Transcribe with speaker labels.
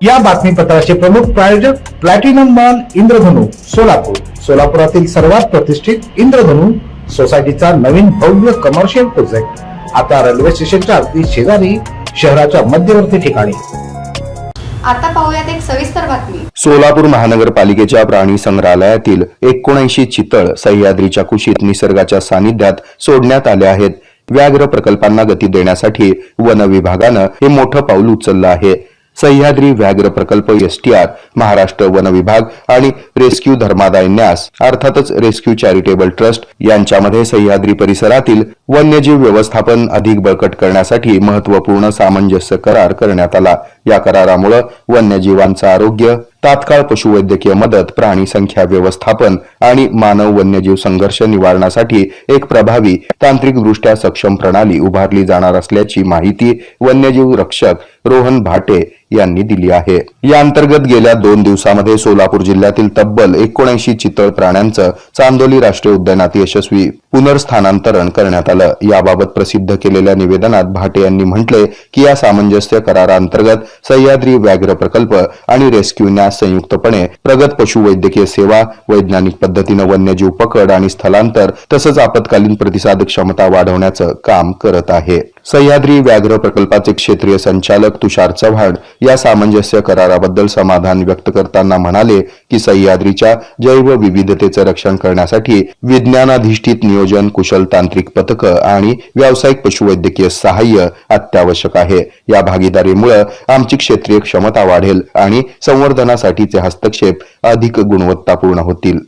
Speaker 1: या बातमीपत्राचे प्रमुख प्रायोजक प्लॅटिनम मॉल इंद्रधनु सोलापूर. सोलापुरातील सर्वात प्रतिष्ठित इंद्रधनु सोसायटीचा नवीन भव्य कमर्शियल प्रोजेक्ट आता रेल्वे स्टेशनच्या अगदी शेजारी शहराच्या मध्यवर्ती ठिकाणी.
Speaker 2: आता पाहूयात एक सविस्तर बातमी.
Speaker 3: सोलापूर महानगरपालिकेच्या प्राणी संग्रहालयातील एकोणऐंशी चितळ सह्याद्रीच्या कुशीत निसर्गाच्या सानिध्यात सोडण्यात आले आहेत. व्याघ्र प्रकल्पांना गती देण्यासाठी वन विभागानं हे मोठं पाऊल उचललं आहे. सह्याद्री व्याघ्र प्रकल्प एसटीआर महाराष्ट्र वन विभाग आणि रेस्क्यू धर्मादाय न्यास अर्थातच रेस्क्यू चॅरिटेबल ट्रस्ट यांच्यामध्ये सह्याद्री परिसरातील वन्यजीव व्यवस्थापन अधिक बळकट करण्यासाठी महत्त्वपूर्ण सामंजस्य करार करण्यात आला. या करारामुळे वन्यजीवांचं आरोग्य तात्काळ पशुवैद्यकीय मदत प्राणी संख्या व्यवस्थापन आणि मानव वन्यजीव संघर्ष निवारणासाठी एक प्रभावी तांत्रिकदृष्ट्या सक्षम प्रणाली उभारली जाणार असल्याची माहिती वन्यजीव रक्षक रोहन भाटे यांनी दिली आहे. या अंतर्गत गेल्या दोन दिवसामध्ये सोलापूर जिल्ह्यातील तब्बल एकोणऐंशी चितळ प्राण्यांचं चांदोली राष्ट्रीय उद्यानात यशस्वी पुनर्स्थानांतरण करण्यात आलं. याबाबत प्रसिद्ध केलेल्या निवेदनात भाटे यांनी म्हटले की या सामंजस्य कराराअंतर्गत सह्याद्री व्याघ्र प्रकल्प आणि रेस्क्यू न्यास संयुक्तपणे प्रगत पशुवैद्यकीय सेवा वैज्ञानिक पद्धतीनं वन्यजीव पकड आणि स्थलांतर तसंच आपत्कालीन प्रतिसाद क्षमता वाढवण्याचं काम करत आहे. सह्याद्री व्याघ्र प्रकल्पाचे क्षेत्रीय संचालक तुषार चव्हाण या सामंजस्य कराराबद्दल समाधान व्यक्त करताना म्हणाले की सह्याद्रीच्या जैव विविधतेचं रक्षण करण्यासाठी विज्ञानाधिष्ठित नियोजन कुशल तांत्रिक पथकं आणि व्यावसायिक पशुवैद्यकीय सहाय्य अत्यावश्यक आहे. या भागीदारीमुळे आमची क्षेत्रीय क्षमता वाढेल आणि संवर्धनासाठीचे हस्तक्षेप अधिक गुणवत्तापूर्ण होतील.